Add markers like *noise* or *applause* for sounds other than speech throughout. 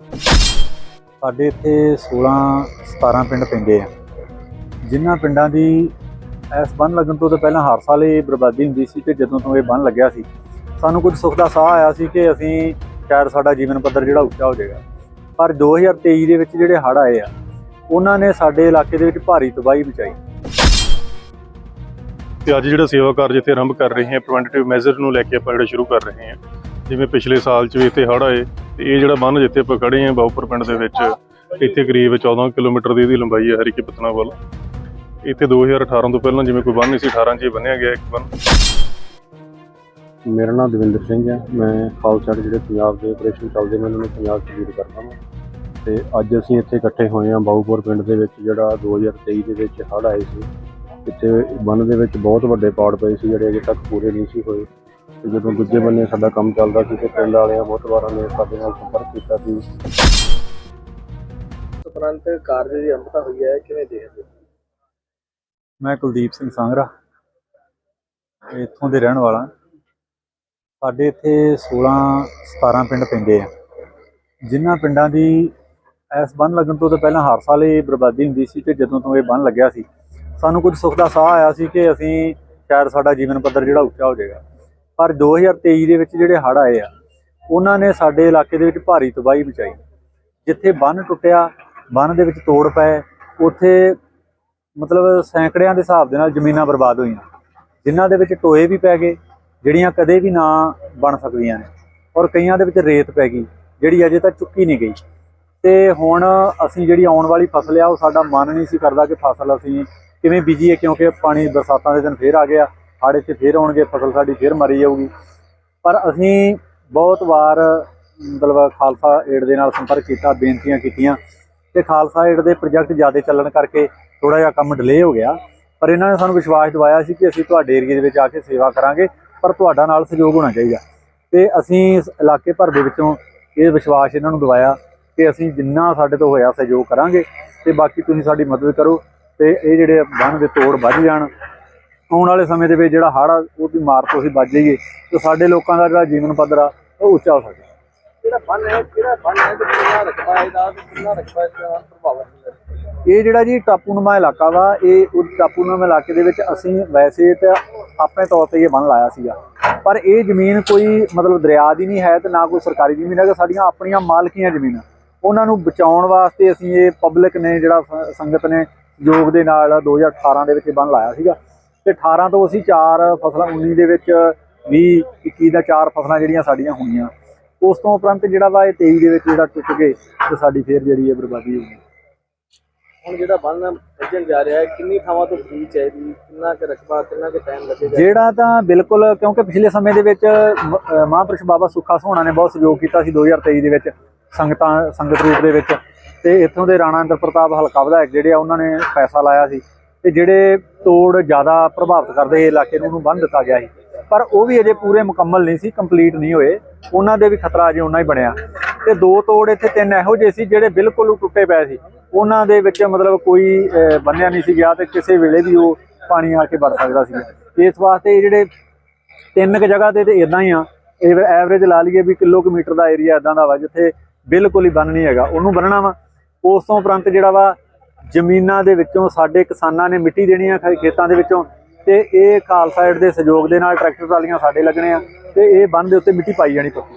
ਸਾਡੇ ਇੱਥੇ 16 17 ਪਿੰਡ ਪੈਂਦੇ ਆ। ਜਿਨ੍ਹਾਂ ਪਿੰਡਾਂ ਦੀ ਇਸ ਬੰਨ ਲੱਗਣ ਤੋਂ ਤਾਂ ਪਹਿਲਾਂ ਹਰ ਸਾਲ ਇਹ ਬਰਬਾਦੀ ਹੁੰਦੀ ਸੀ ਤੇ ਜਦੋਂ ਤੋਂ ਇਹ ਬੰਨ ਲੱਗਿਆ ਸੀ, ਸਾਨੂੰ ਕੁਝ ਸੁੱਖ ਦਾ ਸਾਹ ਆਇਆ ਸੀ ਕਿ ਅਸੀਂ ਸ਼ਾਇਦ ਸਾਡਾ ਜੀਵਨ ਪੱਧਰ ਜਿਹੜਾ ਉੱਚਾ ਹੋ ਜਾਏਗਾ। ਪਰ 2023 ਦੇ ਵਿੱਚ ਜਿਹੜੇ ਹੜ੍ਹ ਆਏ ਆ, ਉਹਨਾਂ ਨੇ ਸਾਡੇ ਇਲਾਕੇ ਦੇ ਵਿੱਚ ਭਾਰੀ ਤਬਾਹੀ ਮਚਾਈ। ਤੇ ਅੱਜ ਜਿਹੜਾ ਸੇਵਾ ਕਾਰਜ ਇੱਥੇ ਆਰੰਭ ਕਰ ਰਹੇ ਹਾਂ ਪ੍ਰੀਵੈਂਟਿਵ ਮੈਜ਼ਰ ਨੂੰ ਲੈ ਕੇ ਆਪਾਂ ਜਿਹੜਾ ਸ਼ੁਰੂ ਕਰ ਰਹੇ ਹਾਂ ਜਿਵੇਂ ਪਿਛਲੇ ਸਾਲ 'ਚ ਵੀ ਇੱਥੇ ਹੜ੍ਹ ਆਏ ਤੇ ਇਹ ਜਿਹੜਾ ਬੰਨ ਜਿੱਥੇ ਆਪਾਂ ਖੜੇ ਹਾਂ ਬਾਉਪੁਰ ਪਿੰਡ ਦੇ ਵਿੱਚ, ਇੱਥੇ ਕਰੀਬ 14 ਕਿਲੋਮੀਟਰ ਦੀ ਇਹਦੀ ਲੰਬਾਈ ਹੈ ਹਰੀਕੇ ਪਤਨਾ ਵੱਲ। ਇੱਥੇ 2018 ਤੋਂ ਪਹਿਲਾਂ ਜਿਵੇਂ ਕੋਈ ਬੰਨ ਨਹੀਂ ਸੀ 18 'ਚ ਹੀ ਬੰਨਿਆ ਗਿਆ ਇੱਕ ਬੰਨ। ਮੇਰਾ ਨਾਮ ਦਵਿੰਦਰ ਸਿੰਘ ਹੈ। ਮੈਂ ਖਾਲਸਾ ਜਿਹੜੇ ਪੰਜਾਬ ਦੇ ਆਪਰੇਸ਼ਨ ਚੱਲਦੇ ਨੇ, ਉਹਨਾਂ ਨੂੰ ਪੰਜਾਬ 'ਚ ਵੀਰ ਕਰਦਾ ਹਾਂ ਤੇ ਅੱਜ ਅਸੀਂ ਇੱਥੇ ਇਕੱਠੇ ਹੋਏ ਹਾਂ ਬਾਊਪੁਰ ਪਿੰਡ ਦੇ ਵਿੱਚ, ਜਿਹੜਾ 2023 ਦੇ ਵਿੱਚ ਹੜ੍ਹ ਆਏ ਸੀ। ਇੱਥੇ ਬੰਨ ਦੇ ਵਿੱਚ ਬਹੁਤ ਵੱਡੇ ਪਾੜ ਪਏ ਸੀ, ਜਿਹੜੇ ਅਜੇ ਤੱਕ ਪੂਰੇ ਨਹੀਂ ਸੀ ਹੋਏ। ਤੇ ਜਦੋਂ ਦੂਜੇ ਬੰਨੇ ਸਾਡਾ ਕੰਮ ਚੱਲਦਾ ਸੀ ਤੇ ਪਿੰਡ ਵਾਲਿਆਂ ਬਹੁਤ ਵਾਰਾਂ ਨੇ ਸਾਡੇ ਨਾਲ ਸੰਪਰਕ ਕੀਤਾ ਸੀ। ਉਪਰੰਤ ਕਾਰਜ ਦੀ ਆਰੰਭਤਾ ਹੋਈ ਹੈ ਕਿਵੇਂ ਦੇਖਦੇ ਹੋ? ਮੈਂ ਕੁਲਦੀਪ ਸਿੰਘ ਸੰਗਰਾ ਇੱਥੋਂ ਦੇ ਰਹਿਣ ਵਾਲਾ। ਸਾਡੇ ਇੱਥੇ 16 17 ਪਿੰਡ ਪੈਂਦੇ ਆ। ਜਿਨ੍ਹਾਂ ਪਿੰਡਾਂ ਦੀ ਇਸ ਬੰਨ ਲੱਗਣ ਤੋਂ ਤਾਂ ਪਹਿਲਾਂ ਹਰ ਸਾਲ ਇਹ ਬਰਬਾਦੀ ਹੁੰਦੀ ਸੀ ਤੇ ਜਦੋਂ ਤੋਂ ਇਹ ਬੰਨ ਲੱਗਿਆ ਸੀ ਸਾਨੂੰ ਕੁਝ ਸੁੱਖ ਦਾ ਸਾਹ ਆਇਆ ਸੀ ਕਿ ਅਸੀਂ ਸ਼ਾਇਦ ਸਾਡਾ ਜੀਵਨ ਪੱਧਰ ਜਿਹੜਾ ਉੱਚਾ ਹੋ ਜਾਏਗਾ। ਪਰ 2023 ਦੇ ਵਿੱਚ ਜਿਹੜੇ ਹੜ੍ਹ ਆਏ ਆ, ਉਹਨਾਂ ਨੇ ਸਾਡੇ ਇਲਾਕੇ ਦੇ ਵਿੱਚ ਭਾਰੀ ਤਬਾਹੀ ਮਚਾਈ। ਜਿੱਥੇ ਬੰਨ ਟੁੱਟਿਆ, ਬੰਨ ਦੇ ਵਿੱਚ ਤੋੜ ਪਏ, ਉੱਥੇ ਮਤਲਬ ਸੈਂਕੜਿਆਂ ਦੇ ਹਿਸਾਬ ਦੇ ਨਾਲ ਜ਼ਮੀਨਾਂ ਬਰਬਾਦ ਹੋਈਆਂ। ਜਿਨ੍ਹਾਂ ਦੇ ਵਿੱਚ ਟੋਏ ਵੀ ਪੈ ਗਏ, ਜਿਹੜੀਆਂ ਕਦੇ ਵੀ ਨਾ ਬਣ ਸਕਦੀਆਂ ਨੇ। ਔਰ ਕਈਆਂ ਦੇ ਵਿੱਚ ਰੇਤ ਪੈ ਗਈ, ਜਿਹੜੀ ਅਜੇ ਤੱਕ ਚੁੱਕੀ ਨਹੀਂ ਗਈ। ਤੇ ਹੁਣ ਅਸੀਂ ਜਿਹੜੀ ਆਉਣ ਵਾਲੀ ਫਸਲ ਆ, ਉਹ ਸਾਡਾ ਮਨ ਨਹੀਂ ਸੀ ਕਰਦਾ ਕਿ ਫਸਲ ਅਸੀਂ ਕਿਵੇਂ ਬੀਜੀਏ, ਕਿਉਂਕਿ ਪਾਣੀ ਬਰਸਾਤਾਂ ਦੇ ਦਿਨ ਫੇਰ ਆ ਗਿਆ। ਹਾੜੇ 'ਚ ਫੇਰ ਆਉਣਗੇ, ਫਸਲ ਸਾਡੀ ਫੇਰ ਮਰੀ ਜਾਊਗੀ। ਪਰ ਅਸੀਂ ਬਹੁਤ ਵਾਰ, ਮਤਲਬ ਖਾਲਸਾ ਏਡ ਦੇ ਨਾਲ ਸੰਪਰਕ ਕੀਤਾ, ਬੇਨਤੀਆਂ ਕੀਤੀਆਂ ਤੇ ਖਾਲਸਾ ਏਡ ਦੇ ਪ੍ਰੋਜੈਕਟ ਜ਼ਿਆਦਾ ਚੱਲਣ ਕਰਕੇ ਥੋੜਾ ਜਿਹਾ ਕੰਮ ਡਿਲੇ ਹੋ ਗਿਆ। ਪਰ ਇਹਨਾਂ ਨੇ ਸਾਨੂੰ ਵਿਸ਼ਵਾਸ ਦਿਵਾਇਆ ਸੀ ਕਿ ਅਸੀਂ ਤੁਹਾਡੇ ਏਰੀਏ ਦੇ ਵਿੱਚ ਆ ਕੇ ਸੇਵਾ ਕਰਾਂਗੇ, ਪਰ ਤੁਹਾਡਾ ਨਾਲ ਸਹਿਯੋਗ ਹੋਣਾ ਚਾਹੀਦਾ। ਤੇ ਅਸੀਂ ਇਸ ਇਲਾਕੇ ਭਰ ਦੇ ਵਿੱਚੋਂ ਇਹ ਵਿਸ਼ਵਾਸ ਇਹਨਾਂ ਨੂੰ ਦਿਵਾਇਆ ਕਿ ਅਸੀਂ ਜਿੰਨਾ ਸਾਡੇ ਤੋਂ ਹੋਇਆ ਸਹਿਯੋਗ ਕਰਾਂਗੇ ਤੇ ਬਾਕੀ ਤੁਸੀਂ ਸਾਡੀ ਮਦਦ ਕਰੋ ਤੇ ਇਹ ਜਿਹੜੇ ਬੰਨ ਦੇ ਤੋੜ ਵੱਧ ਜਾਣ ਆਉਣ ਵਾਲੇ ਸਮੇਂ ਦੇ ਵਿੱਚ ਜਿਹੜਾ ਹੜ੍ਹ ਆ ਉਹਦੀ ਮਾਰ ਤੋਂ ਅਸੀਂ ਬਚ ਜਾਈਏ ਤੇ ਸਾਡੇ ਲੋਕਾਂ ਦਾ ਜਿਹੜਾ ਜੀਵਨ ਪੱਧਰ ਆ ਉਹ ਉੱਚਾ ਹੋ ਸਕੇ ਜਿਹੜਾ ਬੰਨ ਹੈ ਕਿਹੜਾ ਬੰਨ ਹੈ ਤੇ ਕਿੰਨਾ ਰਕਬਾ ਹੈ ਇਹਦਾ ਤੇ ਕਿੰਨਾ ਰਕਬਾ ਇਹਦਾ ਪ੍ਰਭਾਵਿਤ ਹੁੰਦਾ ਇਹ ਜਿਹੜਾ ਜੀ ਟਾਪੂਨੁਮਾ ਇਲਾਕਾ ਵਾ ਇਹ ਉਹ ਟਾਪੂਨੁਮਾ ਇਲਾਕੇ ਦੇ ਵਿੱਚ ਅਸੀਂ ਵੈਸੇ ਤਾਂ ਆਪਣੇ ਤੌਰ ਤੇ ਇਹ ਬੰਨ ਲਾਇਆ ਸੀਗਾ। ਪਰ ਇਹ ਜ਼ਮੀਨ ਕੋਈ ਮਤਲਬ ਦਰਿਆ ਦੀ ਨਹੀਂ ਹੈ ਤੇ ਨਾ ਕੋਈ ਸਰਕਾਰੀ ਜ਼ਮੀਨ ਹੈ ਕਿ ਸਾਡੀਆਂ ਆਪਣੀਆਂ ਮਾਲਕੀਆਂ ਜ਼ਮੀਨਾਂ ਉਹਨਾਂ ਨੂੰ ਬਚਾਉਣ ਵਾਸਤੇ ਅਸੀਂ ਇਹ ਪਬਲਿਕ ਨੇ ਜਿਹੜਾ ਸੰਗਤ ਨੇ ਯੋਗ ਦੇ ਨਾਲ 2018 ਦੇ ਵਿੱਚ ਬੰਨ ਲਾਇਆ ਸੀਗਾ। ਤੇ 18 ਤੋਂ ਅਸੀਂ ਚਾਰ ਫਸਲਾਂ 19 ਦੇ ਵਿੱਚ 20 21 ਦਾ ਚਾਰ ਫਸਲਾਂ ਜਿਹੜੀਆਂ ਸਾਡੀਆਂ ਹੋਈਆਂ। ਉਸ ਤੋਂ ਉਪਰੰਤ ਜਿਹੜਾ ਵਾ ਇਹ 23 ਦੇ ਵਿੱਚ ਜਿਹੜਾ ਟੁੱਟ ਗਏ ਤੇ ਸਾਡੀ ਫੇਰ ਜਿਹੜੀ ਹੈ ਬਰਬਾਦੀ ਹੋ ਗਈ। ਹੁਣ ਜਿਹੜਾ ਬੰਨ ਭੱਜਣ ਜਾ ਰਿਹਾ ਹੈ ਕਿੰਨੀ ਥਾਵਾਂ ਤੋਂ ਬੀਜ ਚਾਹੀਦੀ ਕਿੰਨਾ ਕੁ ਰਕਬਾ ਕਿੰਨਾ ਕੁ ਟਾਈਮ ਲੱਗੇਗਾ? ਜਿਹੜਾ ਤਾਂ ਬਿਲਕੁਲ ਕਿਉਂਕਿ ਪਿਛਲੇ ਸਮੇਂ ਦੇ ਵਿੱਚ ਮਹਾਂਪੁਰਸ਼ ਬਾਬਾ ਸੁੱਖਾ ਸੋਹਣਾ ਨੇ ਬਹੁਤ ਸਹਿਯੋਗ ਕੀਤਾ ਸੀ 2023 ਦੇ ਵਿੱਚ ਸੰਗਤਾਂ ਸੰਗਤ ਰੂਪ ਦੇ ਵਿੱਚ। ਤੇ ਇੱਥੋਂ ਦੇ ਰਾਣਾ ਇੰਦਰ ਪ੍ਰਤਾਪ ਹਲਕਾ ਵਿਧਾਇਕ ਜਿਹੜੇ ਆ ਉਹਨਾਂ ਨੇ ਪੈਸਾ ਲਾਇਆ ਸੀ। ਤੇ ਜਿਹੜੇ ਤੋੜ ਜ਼ਿਆਦਾ ਪ੍ਰਭਾਵਿਤ ਕਰਦੇ ਇਲਾਕੇ ਨੂੰ ਉਹਨੂੰ ਬੰਦ ਦਿੱਤਾ ਗਿਆ ਸੀ। ਪਰ ਉਹ ਵੀ ਅਜੇ ਪੂਰੇ ਮੁਕੰਮਲ ਨਹੀਂ ਸੀ ਕੰਪਲੀਟ ਨਹੀਂ ਹੋਏ। ਉਹਨਾਂ ਦੇ ਵੀ ਖਤਰਾ ਅਜੇ ਉਹਨਾਂ ਹੀ ਬਣਿਆ। ਤੇ ਦੋ ਤੋੜ ਇੱਥੇ ਤਿੰਨ ਇਹੋ ਜਿਹੇ ਸੀ ਜਿਹੜੇ ਬਿਲਕੁਲ ਟੁੱਟੇ ਪਏ ਸੀ। ਉਹਨਾਂ ਦੇ ਵਿੱਚ ਮਤਲਬ ਕੋਈ ਅਹ, ਬੰਨਿਆ ਨਹੀਂ ਸੀ ਗਿਆ ਤੇ ਕਿਸੇ ਵੇਲੇ ਵੀ ਉਹ ਪਾਣੀ ਆ ਕੇ ਵੜ ਸਕਦਾ ਸੀ। ਇਸ ਵਾਸਤੇ ਜਿਹੜੇ ਤਿੰਨ ਕੁ ਜਗ੍ਹਾ ਤੇ ਤੇ ਇਦਾਂ ਹੀ ਆ। ਇਹ ਐਵਰੇਜ ਲਾ ਲਈਏ ਵੀ ਕਿਲੋਮੀਟਰ ਦਾ ਏਰੀਆ ਇਦਾਂ ਦਾ ਵਾ ਜਿੱਥੇ ਬਿਲਕੁਲ ਹੀ ਬੰਨ ਨਹੀਂ ਹੈਗਾ। ਉਹਨੂੰ ਬੰਨਣਾ ਵਾ। ਉਸ ਤੋਂ ਉਪਰੰਤ ਜਿਹੜਾ ਵਾ ਜ਼ਮੀਨਾਂ ਦੇ ਵਿੱਚੋਂ ਸਾਡੇ ਕਿਸਾਨਾਂ ਨੇ ਮਿੱਟੀ ਦੇਣੀ ਆ ਖੇਤਾਂ ਦੇ ਵਿੱਚੋਂ ਤੇ ਇਹ ਖਾਲਸਾ ਏਡ ਦੇ ਸਹਿਯੋਗ ਦੇ ਨਾਲ ਟਰੈਕਟਰ ਟਰਾਲੀਆਂ ਸਾਡੇ ਲੱਗਣੇ ਆ ਤੇ ਇਹ ਬੰਨ ਦੇ ਉੱਤੇ ਮਿੱਟੀ ਪਾਈ ਜਾਣੀ ਪੱਕੀ।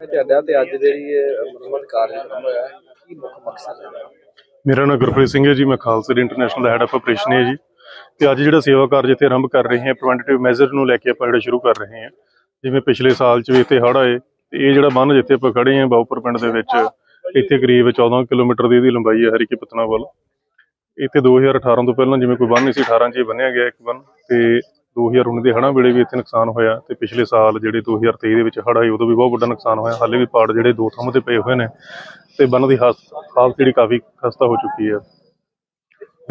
ਤੁਹਾਡਾ ਤੇ ਅੱਜ ਜਿਹੜੀ ਇਹ ਮੁਰੰਮਤ ਕਾਰਜ ਆਰੰਭ ਹੋਇਆ ਹੈ। ਕੀ ਮੁੱਖ ਮਕਸਦ ਹੈ? ਮੇਰਾ ਨਾਮ ਗੁਰਪ੍ਰੀਤ ਸਿੰਘ ਹੈ ਜੀ ਮੈਂ Khalsa international head of operation ਹੈ ਜੀ। ਤੇ ਅੱਜ ਜਿਹੜਾ ਸੇਵਾ ਕਾਰਜ ਇੱਥੇ ਆਰੰਭ ਕਰ ਰਹੇ ਹਾਂ ਪ੍ਰੀਵੈਂਟਿਵ ਮੈਜ਼ਰ ਨੂੰ ਲੈ ਕੇ ਆਪਾਂ ਜਿਹੜਾ ਸ਼ੁਰੂ ਕਰ ਰਹੇ ਹਾਂ। ਜਿਵੇਂ ਪਿਛਲੇ ਸਾਲ 'ਚ ਵੀ ਇੱਥੇ ਹੜ੍ਹ ਆਏ ਤੇ ਇਹ ਜਿਹੜਾ ਬੰਨ ਜਿੱਥੇ ਆਪਾਂ ਖੜੇ ਹਾਂ ਬਾਉਪੁਰ ਪਿੰਡ ਦੇ ਵਿੱਚ ਇੱਥੇ ਕਰੀਬ 14 ਕਿਲੋਮੀਟਰ ਦੀ ਇਹਦੀ ਲੰਬਾਈ ਹੈ ਹਰੀਕੇ ਪਤਨਾ ਵੱਲ। ਇੱਥੇ 2018 ਤੋਂ ਪਹਿਲਾਂ ਜਿਵੇਂ ਕੋਈ ਬੰਨ ਨਹੀਂ ਸੀ 18 'ਚ ਹੀ ਬੰਨਿਆ ਗਿਆ ਇੱਕ ਬੰਨ, ਤੇ 2019 ਦੇ ਹੜ੍ਹਾਂ ਵੇਲੇ ਵੀ ਇੱਥੇ ਨੁਕਸਾਨ ਹੋਇਆ, ਤੇ ਪਿਛਲੇ ਸਾਲ ਜਿਹੜੇ 2023 ਦੇ ਵਿੱਚ ਹੜ੍ਹ ਆਈ ਉਦੋਂ ਵੀ ਬਹੁਤ ਵੱਡਾ ਨੁਕਸਾਨ ਹੋਇਆ। ਹਾਲੇ ਵੀ ਪਾੜ ਜਿਹੜੇ ਦੋ ਥਾਵਾਂ ਤੇ ਪਏ ਹੋਏ ਨੇ, ਤੇ ਬੰਨ ਦੀ ਹਾਸ- ਹਾਲਤ ਜਿਹੜੀ ਕਾਫੀ ਖਸਤਾ ਹੋ ਚੁੱਕੀ ਹੈ।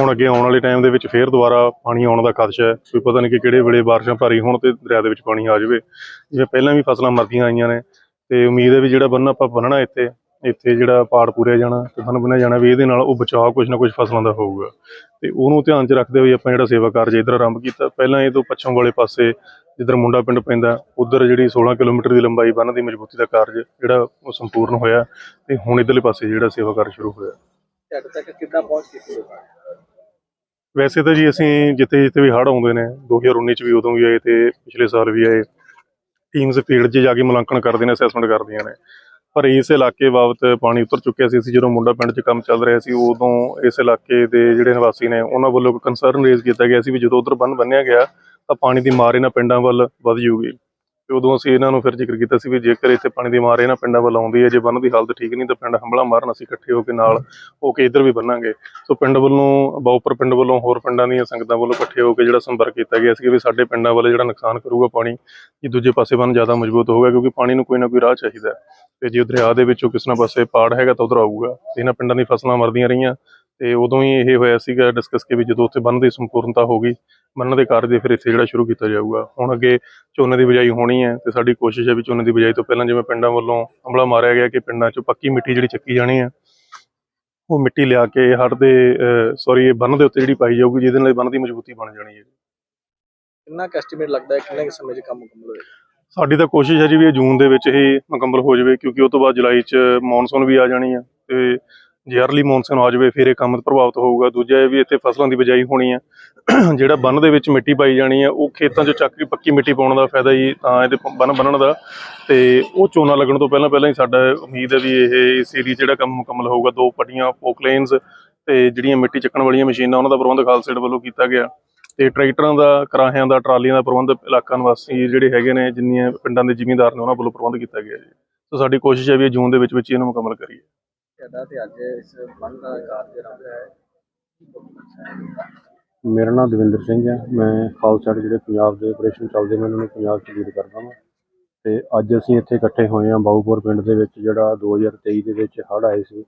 ਹੁਣ ਅੱਗੇ ਆਉਣ ਵਾਲੇ ਟਾਈਮ ਦੇ ਵਿੱਚ ਫੇਰ ਦੁਬਾਰਾ ਪਾਣੀ ਆਉਣ ਦਾ ਖਦਸ਼ਾ ਹੈ। ਕੋਈ ਪਤਾ ਨਹੀਂ ਕਿ ਕਿਹੜੇ ਵੇਲੇ ਬਾਰਿਸ਼ਾਂ ਭਾਰੀ ਹੋਣ ਤੇ ਦਰਿਆ ਦੇ ਵਿੱਚ ਪਾਣੀ ਆ ਜਾਵੇ। ਜਿਵੇਂ ਪਹਿਲਾਂ ਵੀ ਫਸਲਾਂ ਮਰਦੀਆਂ ਆਈਆਂ ਨੇ, ਤੇ ਉਮੀਦ ਹੈ ਵੀ ਜਿਹੜਾ ਬੰਨ ਆਪਾਂ ਬੰਨਣਾ ਇੱਥੇ ਇੱਥੇ ਜਿਹੜਾ ਪਾੜ ਪੂਰਿਆ ਜਾਣਾ ਤੇ ਸਾਨੂੰ ਬੰਨਿਆ ਜਾਣਾ ਵੀ ਇਹਦੇ ਨਾਲ ਉਹ ਬਚਾਅ ਕੁਝ ਨਾ ਕੁਝ ਫਸਲਾਂ ਦਾ ਹੋਊਗਾ। ਤੇ ਉਹਨੂੰ ਧਿਆਨ 'ਚ ਰੱਖਦੇ ਹੋਏ ਆਪਾਂ ਜਿਹੜਾ ਸੇਵਾ ਕਾਰਜ ਇੱਧਰ ਆਰੰਭ ਕੀਤਾ। ਪਹਿਲਾਂ ਇਹ ਤੋਂ ਪੱਛਮ ਵਾਲੇ ਪਾਸੇ ਜਿੱਧਰ ਮੁੰਡਾ ਪਿੰਡ ਪੈਂਦਾ ਉਧਰ ਜਿਹੜੀ 16 ਕਿਲੋਮੀਟਰ ਦੀ ਲੰਬਾਈ ਬੰਨ ਦੀ ਮਜ਼ਬੂਤੀ ਦਾ ਕਾਰਜ ਜਿਹੜਾ ਉਹ ਸੰਪੂਰਨ ਹੋਇਆ ਤੇ ਹੁਣ ਇਧਰਲੇ ਪਾਸੇ ਜਿਹੜਾ ਸੇਵਾ ਕਾਰਜ ਸ਼ੁਰੂ ਹੋਇਆ। ਤੁਹਾਡੇ ਤੱਕ ਕਿੱਦਾਂ ਪਹੁੰਚ ਕੀਤੀ ਹੈ ਵੈਸੇ ਤਾਂ ਜੀ ਅਸੀਂ ਜਿੱਥੇ ਜਿੱਥੇ ਵੀ ਹੜ੍ਹ ਆਉਂਦੇ ਨੇ 2019 ਚ ਵੀ ਉਦੋਂ ਵੀ ਆਏ ਤੇ ਪਿਛਲੇ ਸਾਲ ਵੀ ਆਏ। ਟੀਮਸ ਫੀਲਡ 'ਚ ਜਾ ਕੇ ਮੁਲਾਂਕਣ ਕਰਦੇ ਨੇ ਅਸੈਸਮੈਂਟ ਕਰਦੀਆਂ ਨੇ। ਪਰ ਇਸ ਇਲਾਕੇ ਬਾਬਤ ਪਾਣੀ ਉਤਰ ਚੁੱਕਿਆ ਸੀ। ਅਸੀਂ ਜਦੋਂ ਮੁੰਡਾ ਪਿੰਡ 'ਚ ਕੰਮ ਚੱਲ ਰਿਹਾ ਸੀ, ਉਦੋਂ ਇਸ ਇਲਾਕੇ ਦੇ ਜਿਹੜੇ ਨਿਵਾਸੀ ਨੇ, ਉਹਨਾਂ ਵੱਲੋਂ ਕੰਸਰਨ ਰੇਜ਼ ਕੀਤਾ ਗਿਆ ਸੀ ਵੀ ਜਦੋਂ ਉਧਰ ਬੰਨ ਬੰਨਿਆ ਗਿਆ, ਤਾਂ ਪਾਣੀ ਦੀ ਮਾਰ ਇਹਨਾਂ ਪਿੰਡਾਂ ਵੱਲ ਵੱਧ ਜੂਗੀ ਤੇ ਉਦੋਂ ਅਸੀਂ ਇਹਨਾਂ ਨੂੰ ਫਿਰ ਜ਼ਿਕਰ ਕੀਤਾ ਸੀ ਵੀ ਜੇਕਰ ਇੱਥੇ ਪਾਣੀ ਦੀ ਮਾਰ ਇਹਨਾਂ ਪਿੰਡਾਂ ਵੱਲ ਆਉਂਦੀ ਹੈ, ਜੇ ਬੰਨ ਦੀ ਹਾਲਤ ਠੀਕ ਨਹੀਂ ਤਾਂ ਪਿੰਡ ਹੰਬਲਾ ਮਾਰਨ ਅਸੀਂ ਇਕੱਠੇ ਹੋ ਕੇ ਨਾਲ ਹੋ ਕੇ ਇੱਧਰ ਵੀ ਬੰਨਾਂਗੇ। ਸੋ ਪਿੰਡ ਵੱਲੋਂ, ਬਾਉਪਰ ਪਿੰਡ ਵੱਲੋਂ, ਹੋਰ ਪਿੰਡਾਂ ਦੀਆਂ ਸੰਗਤਾਂ ਵੱਲੋਂ ਇਕੱਠੇ ਹੋ ਕੇ ਜਿਹੜਾ ਸੰਪਰਕ ਕੀਤਾ ਗਿਆ ਸੀ ਵੀ ਸਾਡੇ ਪਿੰਡਾਂ ਵੱਲ ਜਿਹੜਾ ਨੁਕਸਾਨ ਕਰੂਗਾ ਪਾਣੀ, ਇਹ ਦੂਜੇ ਪਾਸੇ ਬੰਨ ਜ਼ਿਆਦਾ ਮਜ਼ਬੂਤ ਹੋਊਗਾ ਕਿਉਂਕਿ ਪਾਣੀ ਨੂੰ ਕੋਈ ਨਾ ਕੋਈ ਰਾਹ ਚਾਹੀਦਾ ਤੇ ਜੇ ਦਰਿਆ ਦੇ ਵਿੱਚੋਂ ਕਿਸੇ ਨਾ ਪਾਸੇ ਪਾੜ ਹੈਗਾ ਤਾਂ ਉਧਰ ਆਊਗਾ। ਇਹਨਾਂ ਪਿੰਡਾਂ ਦੀ ਫਸਲਾਂ ਮਰਦੀਆਂ ਰਹੀਆਂ ਤੇ ਉਦੋਂ ਹੀ ਇਹ ਹੋਇਆ ਸੀਗਾ ਡਿਸਕਸ ਕੇ ਵੀ ਜਦੋਂ ਉੱਥੇ ਬੰਨ ਦੀ ਸੰਪੂਰਨਤਾ ਹੋ ਗਈ ਬੰਨ ਦੇ ਕਾਰਜ ਫਿਰ ਇੱਥੇ ਜਿਹੜਾ ਸ਼ੁਰੂ ਕੀਤਾ ਜਾਊਗਾ। ਹੁਣ ਅੱਗੇ ਝੋਨੇ ਦੀ ਬਿਜਾਈ ਹੋਣੀ ਹੈ ਤੇ ਸਾਡੀ ਕੋਸ਼ਿਸ਼ ਹੈ ਵੀ ਝੋਨੇ ਦੀ ਬਿਜਾਈ ਤੋਂ ਪਹਿਲਾਂ ਜਿਵੇਂ ਪਿੰਡਾਂ ਵੱਲੋਂ ਹਮਲਾ ਮਾਰਿਆ ਗਿਆ ਕਿ ਪਿੰਡਾਂ 'ਚੋਂ ਪੱਕੀ ਮਿੱਟੀ ਜਿਹੜੀ ਚੱਕੀ ਜਾਣੀ ਹੈ ਉਹ ਮਿੱਟੀ ਲਿਆ ਕੇ ਹੜ ਦੇ ਸੌਰੀ ਇਹ ਬੰਨ ਦੇ ਉੱਤੇ ਜਿਹੜੀ ਪਾਈ ਜਾਊਗੀ ਜਿਹਦੇ ਨਾਲ ਬੰਨ ਦੀ ਮਜ਼ਬੂਤੀ ਬਣ ਜਾਣੀ ਹੈ ਕਿੰਨਾ ਕੁ ਐਸਟੀਮੇਟ ਲੱਗਦਾ ਹੈ ਕਿੰਨੇ ਕੁ ਸਮੇਂ 'ਚ ਕੰਮ ਮੁਕੰਮਲ ਹੋਏਗਾ? ਸਾਡੀ ਤਾਂ ਕੋਸ਼ਿਸ਼ ਹੈ ਜੀ ਵੀ ਇਹ ਜੂਨ ਦੇ ਵਿੱਚ ਹੀ ਮੁਕੰਮਲ ਹੋ ਜਾਵੇ ਕਿਉਂਕਿ ਉਸ ਤੋਂ ਬਾਅਦ ਜੁਲਾਈ 'ਚ ਮੌਨਸੂਨ ਵੀ ਆ ਜਾਣੀ ਹੈ ਤੇ ਜੇ ਅਰਲੀ ਮੌਨਸੂਨ ਆ ਜਾਵੇ, ਫਿਰ ਇਹ ਕੰਮ ਪ੍ਰਭਾਵਿਤ ਹੋਊਗਾ। ਦੂਜਾ ਇਹ ਵੀ ਇੱਥੇ ਫਸਲਾਂ ਦੀ ਬਿਜਾਈ ਹੋਣੀ ਹੈ *clears throat* ਜਿਹੜਾ ਬੰਨ ਦੇ ਵਿੱਚ ਮਿੱਟੀ ਪਾਈ ਜਾਣੀ ਹੈ ਉਹ ਖੇਤਾਂ 'ਚ ਚੱਕ ਕੇ ਪੱਕੀ ਮਿੱਟੀ ਪਾਉਣ ਦਾ ਫਾਇਦਾ ਹੀ ਤਾਂ ਇਹਦੇ ਬੰਨ ਬੰਨਣ ਦਾ। ਤੇ ਉਹ ਝੋਨਾ ਲੱਗਣ ਤੋਂ ਪਹਿਲਾਂ ਪਹਿਲਾਂ ਹੀ ਸਾਡਾ ਉਮੀਦ ਹੈ ਵੀ ਇਹ ਇਸ ਏਰੀਏ ਜਿਹੜਾ ਕੰਮ ਮੁਕੰਮਲ ਹੋਊਗਾ, ਦੋ ਪੱਟੀਆਂ ਪੋਕਲੇਨਸ ਤੇ ਜਿਹੜੀਆਂ ਮਿੱਟੀ ਚੱਕਣ ਵਾਲੀਆਂ ਮਸ਼ੀਨਾਂ, ਉਹਨਾਂ ਦਾ ਪ੍ਰਬੰਧ ਖਾਲਸੇਡ ਵੱਲੋਂ ਕੀਤਾ ਗਿਆ। ਤੇ ਟਰੈਕਟਰਾਂ ਦਾ, ਕਰਾਹਿਆਂ ਦਾ, ਟਰਾਲੀਆਂ ਦਾ ਪ੍ਰਬੰਧ ਇਲਾਕਾ ਨਿਵਾਸੀ ਜਿਹੜੇ ਹੈਗੇ ਨੇ, ਜਿੰਨੀਆਂ ਪਿੰਡਾਂ ਦੇ ਜ਼ਿਮੀਂਦਾਰ ਨੇ, ਉਹਨਾਂ ਵੱਲੋਂ ਪ੍ਰਬੰਧ ਕੀਤਾ ਗਿਆ ਜੀ। ਸੋ ਸਾਡੀ ਕੋਸ਼ਿਸ਼ ਹੈ ਵੀ ਇਹ ਜੂਨ ਦੇ ਵਿੱਚ ਵਿੱਚ ਹੀ ਇਹਨੂੰ ਮੁਕੰਮਲ ਕਰੀਏ। ਤੁਹਾਡਾ ਤੇ ਅੱਜ ਇਸ ਬੰਨ ਦਾ ਕਾਰਜ ਆਰੰਭ ਹੈ ਮੇਰਾ ਨਾਮ ਦਵਿੰਦਰ ਸਿੰਘ ਹੈ। ਮੈਂ ਖਾਲਸਾ ਜਿਹੜੇ ਪੰਜਾਬ ਦੇ ਆਪਰੇਸ਼ਨ ਚੱਲਦੇ ਨੇ, ਉਹਨਾਂ ਨੂੰ ਪੰਜਾਬ 'ਚ ਲੀਡ ਕਰਦਾ ਹਾਂ ਤੇ ਅੱਜ ਅਸੀਂ ਇੱਥੇ ਇਕੱਠੇ ਹੋਏ ਹਾਂ ਬਾਊਪੁਰ ਪਿੰਡ ਦੇ ਵਿੱਚ, ਜਿਹੜਾ 2023 ਦੇ ਵਿੱਚ ਹੜ੍ਹ ਆਏ ਸੀ।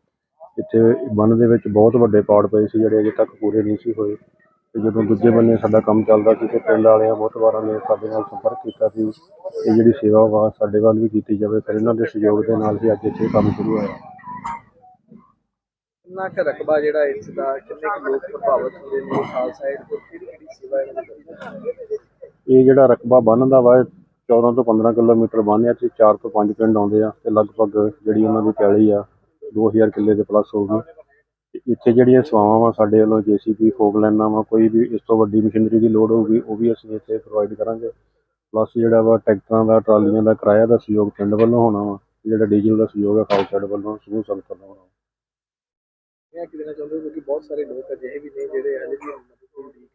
ਇੱਥੇ ਬੰਨ ਦੇ ਵਿੱਚ ਬਹੁਤ ਵੱਡੇ ਪਾੜ ਪਏ ਸੀ, ਜਿਹੜੇ ਅਜੇ ਤੱਕ ਪੂਰੇ ਨਹੀਂ ਸੀ ਹੋਏ। ਤੇ ਜਦੋਂ ਦੂਜੇ ਬੰਨੇ ਸਾਡਾ ਕੰਮ ਚੱਲਦਾ ਸੀ, ਤੇ ਪਿੰਡ ਵਾਲਿਆਂ ਬਹੁਤ ਵਾਰਾਂ ਨੇ ਸਾਡੇ ਨਾਲ ਸੰਪਰਕ ਕੀਤਾ ਸੀ। ਇਹ ਜਿਹੜੀ ਸੇਵਾ ਵਾ, ਸਾਡੇ ਵੱਲ ਵੀ ਕੀਤੀ ਜਾਵੇ, ਫਿਰ ਇਹਨਾਂ ਦੇ ਸਹਿਯੋਗ ਦੇ ਨਾਲ ਹੀ ਅੱਜ ਇੱਥੇ ਕੰਮ ਸ਼ੁਰੂ ਹੋਇਆ। ਕਿੰਨਾ ਕੁ ਰਕਬਾ ਜਿਹੜਾ ਇਸ ਦਾ, ਕਿੰਨੇ ਕੁ ਲੋਕ ਪ੍ਰਭਾਵਿਤ ਹੁੰਦੇ ਨੇ ਖਾਲ ਸਾਈਡ ਤੋਂ ਕਿਹੜੀ ਕਿਹੜੀ ਸੇਵਾ ਇਹਨਾਂ ਦੀ ਕਰਦੇ ਨੇ? ਇਹ ਜਿਹੜਾ ਰਕਬਾ ਬੰਨ ਦਾ ਵਾ, ਇਹ 14 ਤੋਂ 15 ਕਿਲੋਮੀਟਰ ਬੰਨ੍ਹ ਆ ਤੇ 4 ਤੋਂ 5 ਪਿੰਡ ਆਉਂਦੇ ਆ ਤੇ ਲਗਭਗ ਜਿਹੜੀ ਉਹਨਾਂ ਦੀ ਪੈਲੀ ਆ 2000 ਕਿੱਲੇ ਦੇ ਪਲੱਸ ਹੋਊਗੀ ਤੇ ਇੱਥੇ ਜਿਹੜੀਆਂ ਸੇਵਾਵਾਂ ਵਾ, ਸਾਡੇ ਵੱਲੋਂ ਜੀਸੀਪੀ ਫੋਕ ਲੈਣਾ ਵਾ, ਕੋਈ ਵੀ ਇਸ ਤੋਂ ਵੱਡੀ ਮਸ਼ੀਨਰੀ ਦੀ ਲੋੜ ਹੋਊਗੀ, ਉਹ ਵੀ ਅਸੀਂ ਇੱਥੇ ਪ੍ਰੋਵਾਈਡ ਕਰਾਂਗੇ। ਪਲੱਸ ਜਿਹੜਾ ਵਾ, ਟਰੈਕਟਰਾਂ ਦਾ, ਟਰਾਲੀਆਂ ਦਾ ਕਿਰਾਇਆ ਦਾ ਸਹਿਯੋਗ ਪਿੰਡ ਵੱਲੋਂ ਹੋਣਾ ਵਾ, ਜਿਹੜਾ ਡੀਜ਼ਲ ਦਾ ਸਹਿਯੋਗ ਹੈ ਖਾਲਸਾ ਵੱਲੋਂ, ਸਮੂਹ ਸੰਗਤ ਵੱਲੋਂ ਹੋਣਾ ਇਹ ਕੀ ਦੇਣਾ ਚਾਹੁੰਦੇ ਕਿਉਂਕਿ ਬਹੁਤ ਸਾਰੇ ਲੋਕ ਅਜਿਹੇ ਵੀ ਨੇ ਜਿਹੜੇ ਹਲੇ ਵੀ ਮਦਦ ਦੀ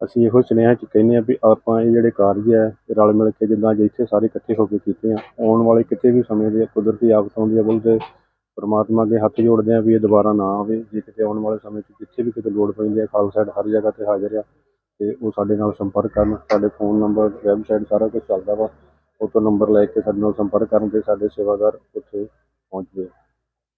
ਅਸੀਂ ਇਹੋ ਸੁਨੇਹਾ ਚ ਕਹਿੰਦੇ ਆ ਵੀ ਆਪਾਂ ਇਹ ਜਿਹੜੇ ਕਾਰਜ ਹੈ, ਰਲ ਮਿਲ ਕੇ ਜਿੱਦਾਂ ਅੱਜ ਇੱਥੇ ਸਾਰੇ ਇਕੱਠੇ ਹੋ ਕੇ ਕੀਤੇ ਆ, ਆਉਣ ਵਾਲੇ ਕਿਤੇ ਵੀ ਸਮੇਂ ਦੇ ਕੁਦਰਤੀ ਆਫਤ ਆਉਂਦੀ ਹੈ ਬੋਲਦੇ ਪਰਮਾਤਮਾ ਅੱਗੇ ਹੱਥ ਜੋੜਦੇ ਆ ਵੀ ਇਹ ਦੁਬਾਰਾ ਨਾ ਆਵੇ, ਜੇ ਕਿਤੇ ਆਉਣ ਵਾਲੇ ਸਮੇਂ 'ਚ ਜਿੱਥੇ ਵੀ ਕਿਤੇ ਲੋੜ ਪੈਂਦੀ ਹੈ, ਖਾਲਸਾ ਹਰ ਜਗ੍ਹਾ ਤੇ ਹਾਜ਼ਰ ਆ, ਤੇ ਉਹ ਸਾਡੇ ਨਾਲ ਸੰਪਰਕ ਕਰਨ, ਸਾਡੇ ਫੋਨ ਨੰਬਰ, ਵੈਬਸਾਈਟ ਸਾਰਾ ਕੁਝ ਚੱਲਦਾ ਵਾ, ਉਹ ਤੋਂ ਨੰਬਰ ਲੈ ਕੇ ਸਾਡੇ ਨਾਲ ਸੰਪਰਕ ਕਰਨ ਤੇ ਸਾਡੇ ਸੇਵਾਦਾਰ ਉੱਥੇ ਪਹੁੰਚਦੇ ਆ।